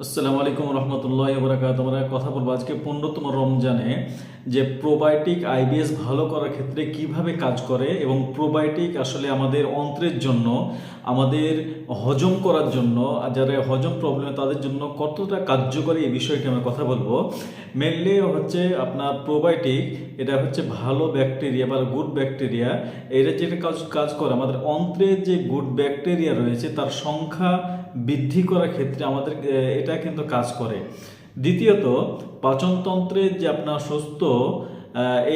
আসসালামু আলাইকুম রহমতুল্লাহ বরাকাত আমরা কথা বলব আজকে পনেরোতম রমজানে যে প্রোবায়োটিক আইবিএস ভালো করার ক্ষেত্রে কীভাবে কাজ করে এবং প্রোবায়োটিক আসলে আমাদের অন্ত্রের জন্য, আমাদের হজম করার জন্য যারা হজম প্রবলেম তাদের জন্য কতটা কার্যকরী এই বিষয়টি আমরা কথা বলব। মেনলি হচ্ছে আপনার প্রোবায়োটিক, এটা হচ্ছে ভালো ব্যাকটেরিয়া বা গুড ব্যাকটেরিয়া এটা যেটা কাজ কাজ করে, আমাদের অন্ত্রের যে গুড ব্যাকটেরিয়া রয়েছে, তার সংখ্যা বৃদ্ধি করার ক্ষেত্রে আমাদের এটা কিন্তু কাজ করে। দ্বিতীয়ত পাচনতন্ত্রের যে আপনার সুস্থ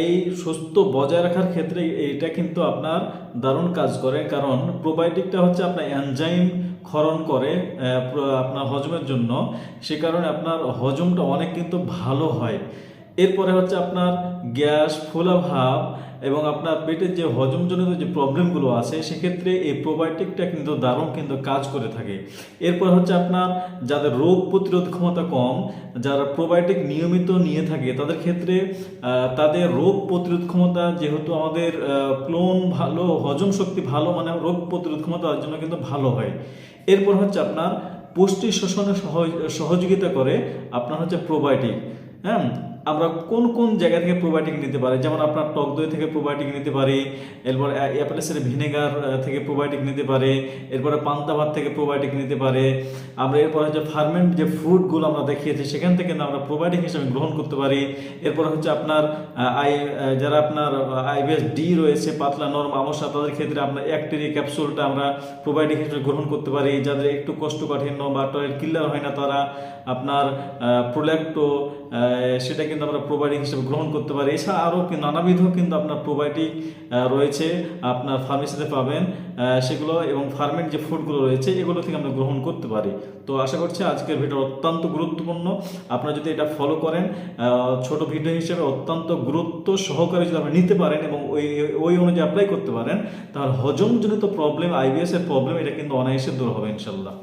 এই সুস্থ বজায় রাখার ক্ষেত্রে এটা কিন্তু আপনার দারুণ কাজ করে। কারণ প্রোবায়োটিকটা হচ্ছে আপনার এনজাইম ক্ষরণ করে আপনার হজমের জন্য। সে কারণে আপনার হজমটা অনেক কিন্তু ভালো হয়। এরপরে হচ্ছে আপনার গ্যাস, ফোলাভাব এবং আপনার পেটের যে হজমজনিত যে প্রবলেমগুলো আছে, সেক্ষেত্রে এই প্রোবায়োটিকটা কিন্তু দারুণ কিন্তু কাজ করে থাকে। এরপর হচ্ছে আপনার যাদের রোগ প্রতিরোধ ক্ষমতা কম, যারা প্রোবায়োটিক নিয়মিত নিয়ে থাকে, তাদের ক্ষেত্রে তাদের রোগ প্রতিরোধ ক্ষমতা যেহেতু আমাদের ক্লোন ভালো, হজম শক্তি ভালো মানে রোগ প্রতিরোধ ক্ষমতা তার জন্য কিন্তু ভালো হয়। এরপর হচ্ছে আপনার পুষ্টি শোষণে সহযোগিতা করে আপনার হচ্ছে প্রোবায়োটিক হ্যাঁ? আমরা কোন কোন জায়গা থেকে প্রোবায়োটিক নিতে পারি? যেমন আপনার টক দই থেকে প্রোবায়োটিক নিতে পারি, এরপর অ্যাপেলেসের ভিনেগার থেকে প্রোবায়োটিক নিতে পারে, এরপরে পান্তা ভাত থেকে প্রোবায়োটিক নিতে পারে। আমরা এরপর হচ্ছে ফার্মেন্ট যে ফ্রুটগুলো আমরা দেখিয়েছি, সেখান থেকে কিন্তু আমরা প্রোবায়োটিক হিসেবে গ্রহণ করতে পারি। এরপর হচ্ছে আপনার আই যারা আপনার আইবিএস ডি রয়েছে, পাতলা, নরম, আমসা, তাদের ক্ষেত্রে আপনার একটেরি ক্যাপসুলটা আমরা প্রোবায়োটিক হিসেবে গ্রহণ করতে পারি। যাদের একটু কোষ্ঠকাঠিন্য বা টয়েল কিলার হয় না, তারা আপনার প্রোল্যাক্টো সেটা কিন্তু আমরা প্রোবায়োটিক হিসেবে গ্রহণ করতে পারি। এছাড়া আরও নানাবিধ কিন্তু আপনার প্রোবায়োটিক রয়েছে, আপনার ফার্মেসিতে পাবেন সেগুলো এবং ফার্মের যে ফুডগুলো রয়েছে, এগুলো থেকে আমরা গ্রহণ করতে পারি। তো আশা করছি আজকের ভিডিও অত্যন্ত গুরুত্বপূর্ণ। আপনারা যদি এটা ফলো করেন ছোট ভিডিও হিসেবে অত্যন্ত গুরুত্ব সহকারে যদি আপনি নিতে পারেন এবং ওই ওই অনুযায়ী অ্যাপ্লাই করতে পারেন, তাহলে হজমজনিত প্রবলেম আইবিএস এর প্রবলেম এটা কিন্তু অনায়াসে দূর হবে ইনশাল্লাহ